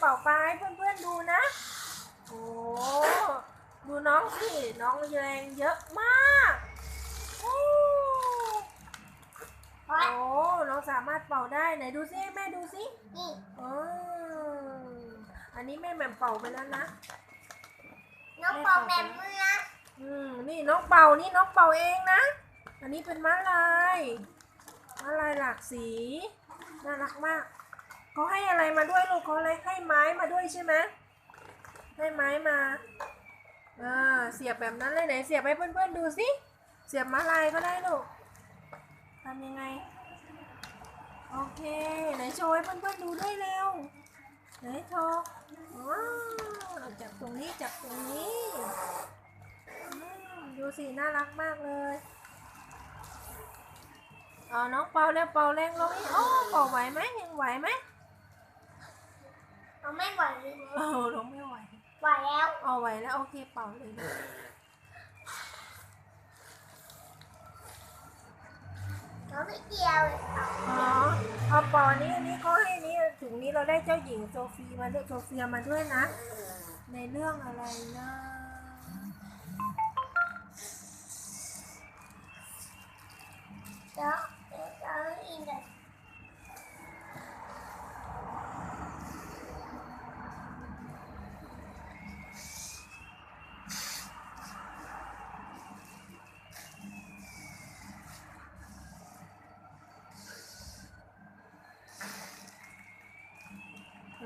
เป่าปลาให้เพื่อนๆดูนะ โอ้ดูน้องสิ น้องแรงเยอะมาก โอ้เราะโอ้น้องสามารถเป่าได้ไหนดูสิแม่ดูสินี่อออันนี้แม่แหม่มเป่าไปแล้วนะ น้องเปอมแบบเมื่ออืมนี่น้องเป่านี่น้องเป่าเองนะ อันนี้เป็นม้าลายม้าลายหลากสี น่ารักมาก เขาให้อะไรมาด้วยลูกเขาอะไรให้ไม้มาด้วยใช่ไหมให้ไม้มาเออเสียบแบบนั้นเลยไหนเสียบให้เพื่อนๆดูสิเสียบมาลายก็ได้ลูกทำยังไง โอเคไหนโชว์ให้เพื่อนๆดูด้วยเร็วไหนโชว์ว้าวจับตรงนี้จับตรงนี้ดูสิน่ารักมากเลยเอาน้องเป่าแล้วเป่าแรงลงอีกโอ้เป่าไหวไหมยังไหวไหม เราไม่ไหวเออลงไม่ไหวไหวแล้วเอาไหวแล้วโอเคเป่าเลยลูกเราไม่เกี่ยวเลยอ๋อเอาเป่าอันนี้อันนี้เขาให้นี้ถุงนี้เราได้เจ้าหญิงโซฟีมาด้วยโซเฟียมาด้วยนะ ในเรื่องอะไรนะแล้วเราอินเด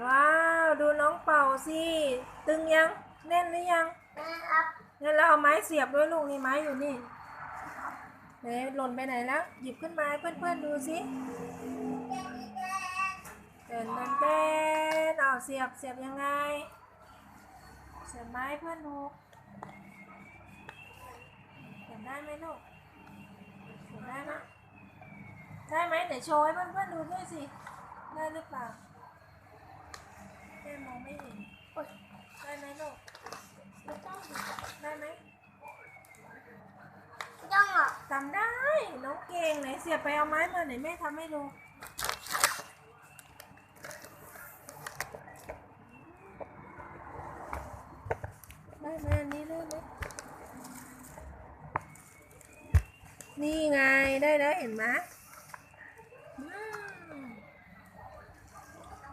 ว้าว ดูน้องเป่าสิ ตึงยังแน่นหรือยังนะครับงั้นเราเอาไม้เสียบด้วยลูกนี่ไม้อยู่นี่เอ๊ะหล่นไปไหนแล้ว หยิบขึ้นมาให้เพื่อนๆดูสิเต้นเต้นเต้นเอาเสียบเสียบยังไง เสียบไม้ให้เพื่อนดูเสียบได้ไหมลูกเสียบได้ไหมได้ไหมเดี๋ยวโชว์ให้เพื่อนๆดูด้วยสิ ได้หรือเปล่า แม่มองไม่เห็นโอ๊ยได้ไหมลูกไม่ต้องได้ไหมไม่ต้องหรอกจำได้ น้องเก่งไหนเสียบไปเอาไม้มาไหนแม่ทำให้ดูได้ไหมอันนี้ได้ไหมนี่ไงได้แล้วเห็นไหมอืม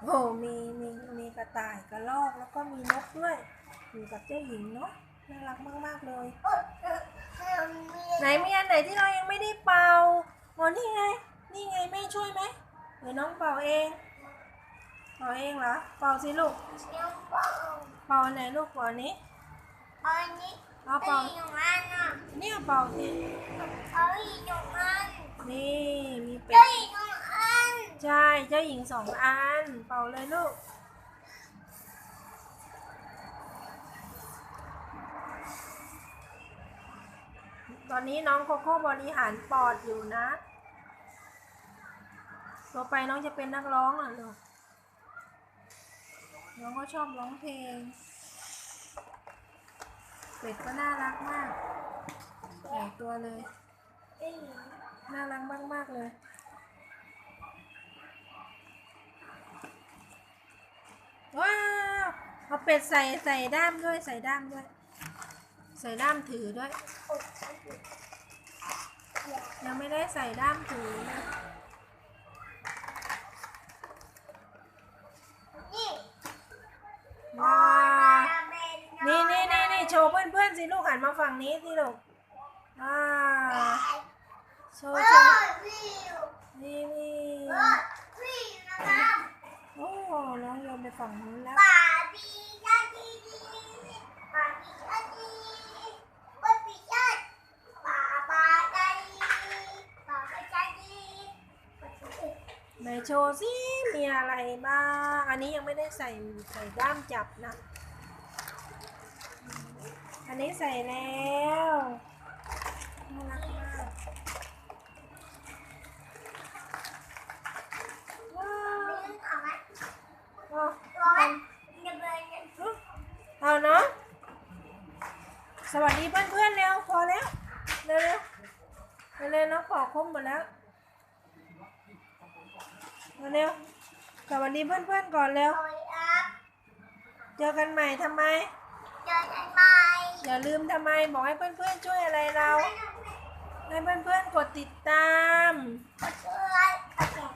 โอ้มีมีมีกระต่ายกระรอกแล้วก็มีนกด้วยอยู่กับเจ้าหญิงเนาะน่ารักมากๆเลยเออเออเออมีไหนมีอันไหนที่เรายังไม่ได้เป่าอ๋อนี่ไง นี่ไงแม่ช่วยไหมเดี๋ยวน้องเป่าเอง เป่าเองเหรอ เป่าสิลูกน้องปอมเป่าอันไหนลูกเป่าอันนี้เอาอันนี้เอาเอาเป่าอีกหนึ่งอันน่ะเนี่ยเป่าสิเอาอีกหนึ่งอันนี่มีเป็เอาดอีกหนึ่งอัน ใช่ เจ้าหญิงสองอัน เป่าเลยลูก ตอนนี้น้องโคโค่บริหารปอดอยู่นะ ต่อไปน้องจะเป็นนักร้องเหรอลูก น้องก็ชอบร้องเพลง เป็ดก็น่ารักมากใหญ่ตัวเลยเอ้ยน่ารักมาก ๆ เลย ว้าวเอาเป็ดใส่ใส่ด้ามด้วยใส่ด้ามด้วย ใส่ด้ามถือด้วย ยังไม่ได้ใส่ด้ามถือ นี่ว้าวนี่นี่นี่นี่โชว์เพื่อนๆสิลูกหันมาฝั่งนี้สิลูกว้าวโช เอ ว์โช อ ว์ วิว นี่นี่ เออวิวนะครับ โอ้น้องโยนไป ฝั่งนู้นแล้วป่าปีชาดีดีป่าดีป่าปีชาดป่าป่าจ้าไปชาดีป่าปีชาดไหนโชว์สิมีอะไรบ้าง อันนี้ยังไม่ได้ใส่ใส่ด้ามจับนะ อันนี้ใส่แล้วน่ารักมากว้าว มีเอาไหม เอา ตัวไหมเดี๋ยวไปเนี่ย เอาเนาะ สวัสดีเพื่อนๆเร็วพอแล้วเร็วๆเร็วๆน้องขอคมหมดแล้วเร็วๆสวัสดีเพื่อนๆก่อนเร็วเอาไว้อัพเจอกันใหม่ทำไมเจอกันใหม่อย่าลืมทำไมบอกให้เพื่อนๆช่วยอะไรเราให้เพื่อนๆกดติดตามกดไลค์กดแชร์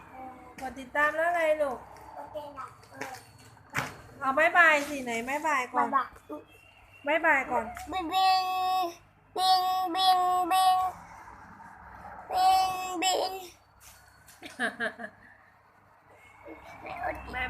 กดติดตามแล้วอะไรลูกกดติดตามเออเอาบายบายสิไหนบายบายก่บ๊าอยน บายบายบายก่อน บิงบิงบิงบิงบิงบิงบิงบ๊ายบาย